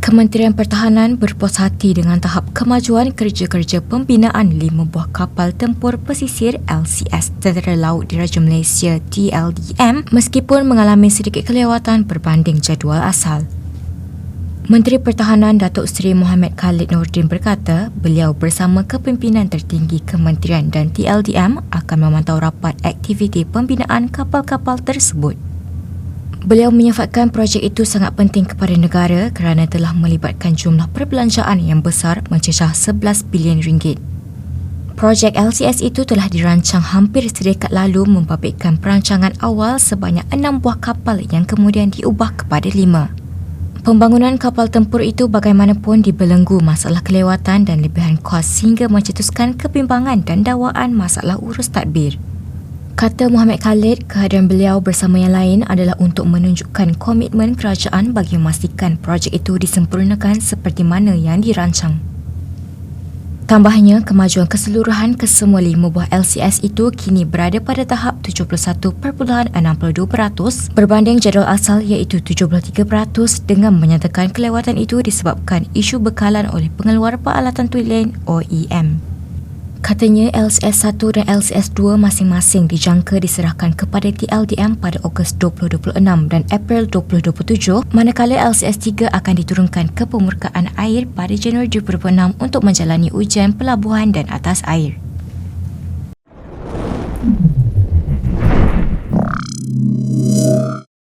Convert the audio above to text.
Kementerian Pertahanan berpuas hati dengan tahap kemajuan kerja-kerja pembinaan lima buah kapal tempur pesisir LCS Tentera Laut Diraja Malaysia TLDM meskipun mengalami sedikit kelewatan berbanding jadual asal. Menteri Pertahanan Datuk Seri Muhammad Khalid Nordin berkata beliau bersama kepimpinan tertinggi kementerian dan TLDM akan memantau rapat aktiviti pembinaan kapal-kapal tersebut. Beliau menyifatkan projek itu sangat penting kepada negara kerana telah melibatkan jumlah perbelanjaan yang besar mencecah 11 bilion ringgit. Projek LCS itu telah dirancang hampir sedekat lalu membabitkan perancangan awal sebanyak enam buah kapal yang kemudian diubah kepada lima. Pembangunan kapal tempur itu bagaimanapun dibelenggu masalah kelewatan dan lebihan kos sehingga mencetuskan kebimbangan dan dakwaan masalah urus tadbir. Kata Muhammad Khalid, kehadiran beliau bersama yang lain adalah untuk menunjukkan komitmen kerajaan bagi memastikan projek itu disempurnakan seperti mana yang dirancang. Tambahnya, kemajuan keseluruhan kesemua lima buah LCS itu kini berada pada tahap 71.62% berbanding jadual asal iaitu 73% dengan menyatakan kelewatan itu disebabkan isu bekalan oleh pengeluar peralatan tulen OEM. Katanya LCS 1 dan LCS 2 masing-masing dijangka diserahkan kepada TLDM pada Ogos 2026 dan April 2027 manakala LCS 3 akan diturunkan ke permukaan air pada Januari 2026 untuk menjalani ujian pelabuhan dan atas air. Mm-hmm.